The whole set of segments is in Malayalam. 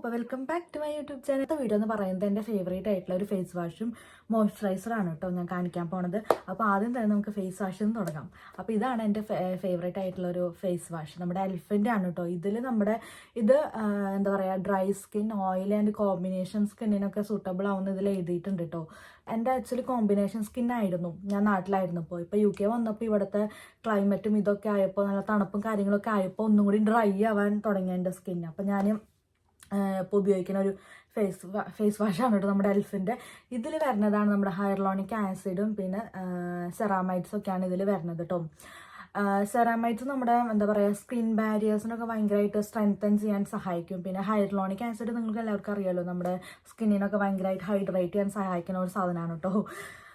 അപ്പോൾ welcome back to my YouTube channel video എന്ന് പറയുന്നത് എന്റെ ഫേവറേറ്റ് ആയിട്ടുള്ള ഒരു ഫേസ് വാഷും മോയ്സ്ചറൈസറാണ് കേട്ടോ ഞാൻ കാണിക്കാൻ പോണത്. അപ്പോൾ ആദ്യം തന്നെ നമുക്ക് ഫേസ് വാഷിൽ നിന്ന് തുടങ്ങാം. അപ്പോൾ ഇതാണ് എന്റെ ഫേവറേറ്റ് ആയിട്ടുള്ള ഒരു ഫേസ് വാഷ് നമ്മുടെ എലിഫന്റ് ആണ് കേട്ടോ. ഇതിൽ നമ്മുടെ ഇത് എന്താ പറയുക dry skin oil and combination സ്കിന്നിനൊക്കെ suitable ആവുന്ന ഇതിൽ എഴുതിയിട്ടുണ്ട് കേട്ടോ. എന്റെ ആക്ച്വലി കോമ്പിനേഷൻ സ്കിൻ ആയിരുന്നു. ഞാൻ നാട്ടിലായിരുന്നു ഇപ്പോൾ ഇപ്പോൾ യു കെ വന്നപ്പോൾ ഇവിടുത്തെ ക്ലൈമറ്റും ഇതൊക്കെ ആയപ്പോൾ നല്ല തണുപ്പും കാര്യങ്ങളൊക്കെ ആയപ്പോൾ ഒന്നും കൂടി ഡ്രൈ ആവാൻ തുടങ്ങിയ എന്റെ സ്കിൻ അപ്പോൾ ഞാൻ ഇപ്പോൾ ഉപയോഗിക്കുന്ന ഒരു ഫേസ് ഫേസ് വാഷാണ് കേട്ടോ നമ്മുടെ എൽഫിന്റെ. ഇതിൽ വരുന്നതാണ് നമ്മുടെ ഹയർലോണിക് ആസിഡും പിന്നെ സെറാമൈറ്റ്സും ഒക്കെയാണ് ഇതിൽ വരുന്നത് കേട്ടോ. സെറാമൈറ്റ്സ് നമ്മുടെ എന്താ പറയുക സ്കിൻ ബാരിയേഴ്സിനൊക്കെ ഭയങ്കരമായിട്ട് സ്ട്രെങ്തൻ ചെയ്യാൻ സഹായിക്കും. പിന്നെ ഹൈഡ്രോണിക് ആസിഡ് നിങ്ങൾക്ക് എല്ലാവർക്കും അറിയാമല്ലോ നമ്മുടെ സ്കിന്നിനൊക്കെ ഭയങ്കരമായിട്ട് ഹൈഡ്രേറ്റ് ചെയ്യാൻ സഹായിക്കുന്ന ഒരു സാധനമാണ് കേട്ടോ.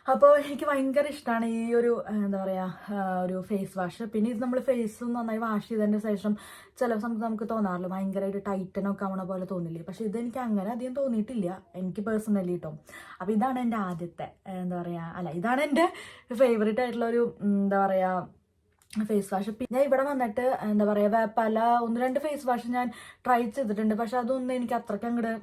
അപ്പോൾ എനിക്ക് ഭയങ്കര ഇഷ്ടമാണ് ഈ ഒരു എന്താ പറയുക ഒരു ഫേസ് വാഷ് പിന്നെ ഇത് നമ്മൾ ഫേസ് നന്നായി വാഷ് ചെയ്തതിന് ശേഷം ചില സമയത്ത് നമുക്ക് തോന്നാറില്ല. ഭയങ്കരമായിട്ട് ടൈറ്റനൊക്കെ ആവണ പോലെ തോന്നില്ലേ? പക്ഷേ ഇതെനിക്ക് അങ്ങനെ അധികം തോന്നിയിട്ടില്ല. എനിക്ക് പേഴ്സണലി കേട്ടോ അപ്പോൾ ഇതാണ് എന്റെ ആദ്യത്തെ എന്താ പറയുക അല്ല ഇതാണ് എന്റെ ഫേവറേറ്റ് ആയിട്ടുള്ള ഒരു എന്താ പറയുക ഫേസ് വാഷ് പിന്നെ ഇവിടെ വന്നിട്ട് എന്താ പറയുക പല ഒന്ന് രണ്ട് ഫേസ് വാഷ് ഞാൻ ട്രൈ ചെയ്തിട്ടുണ്ട്. പക്ഷെ അതൊന്നും എനിക്ക് അത്രയ്ക്ക് അങ്ങോട്ട്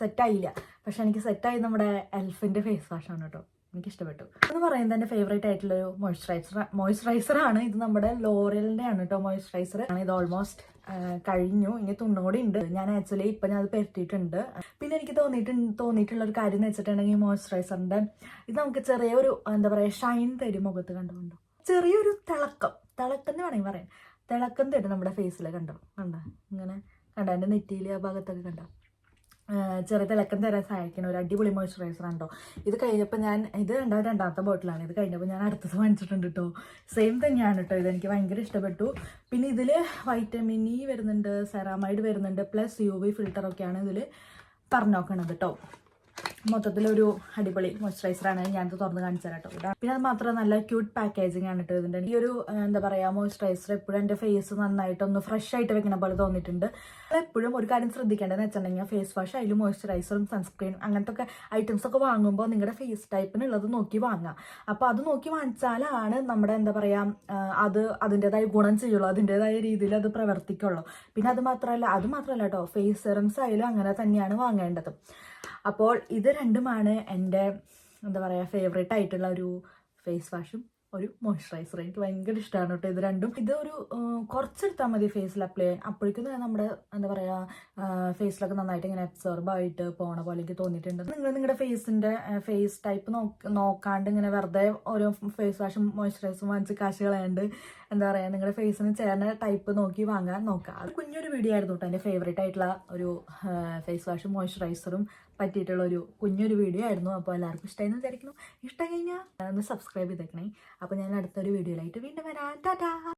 സെറ്റായില്ല പക്ഷെ എനിക്ക് സെറ്റായി നമ്മുടെ എൽഫിന്റെ ഫേസ് വാഷാണ് കേട്ടോ എനിക്ക് ഇഷ്ടപ്പെട്ടു എന്ന് പറയുന്നത് എന്റെ ഫേവറേറ്റ് ആയിട്ടുള്ള ഒരു മോയ്സ്ചറൈസർ മോയ്സ്ചറൈസർ ആണ്. ഇത് നമ്മുടെ ലോറിയലിന്റെ ആണ് കേട്ടോ മോയ്സ്ചറൈസർ ആണ് ഇത് ഓൾമോസ്റ്റ് കഴിഞ്ഞു. ഇനി തുണ്ടും കൂടി ഉണ്ട്. ഞാൻ ആക്ച്വലി ഇപ്പം ഞാൻ അത് പെരട്ടിയിട്ടുണ്ട്. പിന്നെ എനിക്ക് തോന്നിയിട്ട് തോന്നിയിട്ടുള്ള ഒരു കാര്യം എന്ന് വെച്ചിട്ടുണ്ടെങ്കിൽ മോയ്സ്ചറൈസറിന്റെ ഇത് നമുക്ക് ചെറിയൊരു എന്താ പറയുക ഷൈൻ തരും മുഖത്ത് കണ്ടുകൊണ്ടോ ചെറിയൊരു തിളക്കം. തിളക്കം എന്ന് വേണമെങ്കിൽ പറയാം. തിളക്കം തരും നമ്മുടെ ഫേസിൽ കണ്ടോ? കണ്ടോ? ഇങ്ങനെ കണ്ടോ? എന്റെ നെറ്റിയിൽ ആ ഭാഗത്തൊക്കെ കണ്ടോ? ചെറിയ തിളക്കം തരാൻ സഹായിക്കുന്ന ഒരു അടിപൊളി മോയ്സ്ചറൈസർ ഉണ്ടോ ഇത് കഴിഞ്ഞപ്പോൾ ഞാൻ ഇത് രണ്ടാമത് രണ്ടാമത്തെ ബോട്ടിലാണ് ഇത് കഴിഞ്ഞപ്പോൾ ഞാൻ അടുത്തത് വാങ്ങിച്ചിട്ടുണ്ട് കേട്ടോ സെയിം തന്നെയാണ് കേട്ടോ ഇതെനിക്ക് ഭയങ്കര ഇഷ്ടപ്പെട്ടു. പിന്നെ ഇതിൽ വൈറ്റമിൻ ഇ വരുന്നുണ്ട് സെറാമൈഡ് വരുന്നുണ്ട് പ്ലസ് യു വി ഫിൽറ്ററൊക്കെയാണ് ഇതിൽ പറഞ്ഞോക്കണത് കേട്ടോ മൊത്തത്തിലൊരു അടിപൊളി മോയ്സ്ചറൈസറാണ് ഞാനിത് തുറന്ന് കാണിച്ചു കേട്ടോ. പിന്നെ അത് മാത്രം നല്ല ക്യൂട്ട് പാക്കേജിങ് ആണ് കേട്ടോ ഇതിന്റെ. ഈ ഒരു എന്താ പറയുക മോയ്സ്ചറൈസർ എപ്പോഴും എന്റെ ഫേസ് നന്നായിട്ടൊന്ന് ഫ്രഷ് ആയിട്ട് വെക്കണ പോലെ തോന്നിയിട്ടുണ്ട്. എപ്പോഴും ഒരു കാര്യം ശ്രദ്ധിക്കേണ്ടതെന്ന് വെച്ചിട്ടുണ്ടെങ്കിൽ ഫേസ് വാഷ് അതിൽ മോയ്സ്ചറൈസറും സൺസ്ക്രീനും അങ്ങനത്തെ ഒക്കെ ഐറ്റംസ് ഒക്കെ വാങ്ങുമ്പോൾ നിങ്ങളുടെ ഫേസ് ടൈപ്പിനുള്ളത് നോക്കി വാങ്ങാം. അപ്പോൾ അത് നോക്കി വാങ്ങിച്ചാലാണ് നമ്മുടെ എന്താ പറയുക അത് അതിന്റെതായ ഗുണം ചെയ്യുള്ളൂ. അതിന്റെതായ രീതിയിൽ അത് പ്രവർത്തിക്കുള്ളൂ. പിന്നെ അത് മാത്രമല്ല അത് മാത്രമല്ല കേട്ടോ ഫേസ് സെറംസ് ആയാലും അങ്ങനെ തന്നെയാണ് വാങ്ങേണ്ടത്. അപ്പോൾ ഇത് രണ്ടുമാണ് എന്റെ എന്താ പറയുക ഫേവറേറ്റ് ആയിട്ടുള്ള ഒരു ഫേസ് വാഷും ഒരു മോയ്സ്ചറൈസർ എനിക്ക് ഭയങ്കര ഇഷ്ടമാണ് കേട്ടോ. ഇത് രണ്ടും. ഇത് ഒരു കുറച്ചെടുത്താൽ മതി ഫേസിൽ അപ്ലൈ ചെയ്യാൻ. അപ്പോഴേക്കും നമ്മുടെ എന്താ പറയുക ഫേസിലൊക്കെ നന്നായിട്ട് ഇങ്ങനെ അബ്സോർബ് ആയിട്ട് പോണ പോലെ എനിക്ക് തോന്നിയിട്ടുണ്ട്. നിങ്ങൾ നിങ്ങളുടെ ഫേസിന്റെ ഫേസ് ടൈപ്പ് നോക്കാണ്ട് ഇങ്ങനെ വെറുതെ ഓരോ ഫേസ് വാഷും മോയ്സ്ചറൈസറും വാങ്ങിച്ച് കാശ് കളയാണ്ട് എന്താ പറയുക നിങ്ങളുടെ ഫേസിന് ചേർന്ന ടൈപ്പ് നോക്കി വാങ്ങാൻ നോക്കുക. അത് കുഞ്ഞൊരു വീഡിയോ ആയിരുന്നു കേട്ടോ. എന്റെ ഫേവറേറ്റ് ആയിട്ടുള്ള ഒരു ഫേസ് വാഷും മോയ്സ്ചറൈസറും പറ്റിയിട്ടുള്ള ഒരു കുഞ്ഞൊരു വീഡിയോ ആയിരുന്നു. അപ്പോൾ എല്ലാവർക്കും ഇഷ്ടമായി എന്ന് വിചാരിക്കുന്നു. ഇഷ്ടം കഴിഞ്ഞാൽ ഒന്ന് സബ്സ്ക്രൈബ് ചെയ്തേക്കണേ. അപ്പോൾ ഞാൻ അടുത്തൊരു വീഡിയോയിലായിട്ട് വീണ്ടും വരാം. ടാറ്റാ!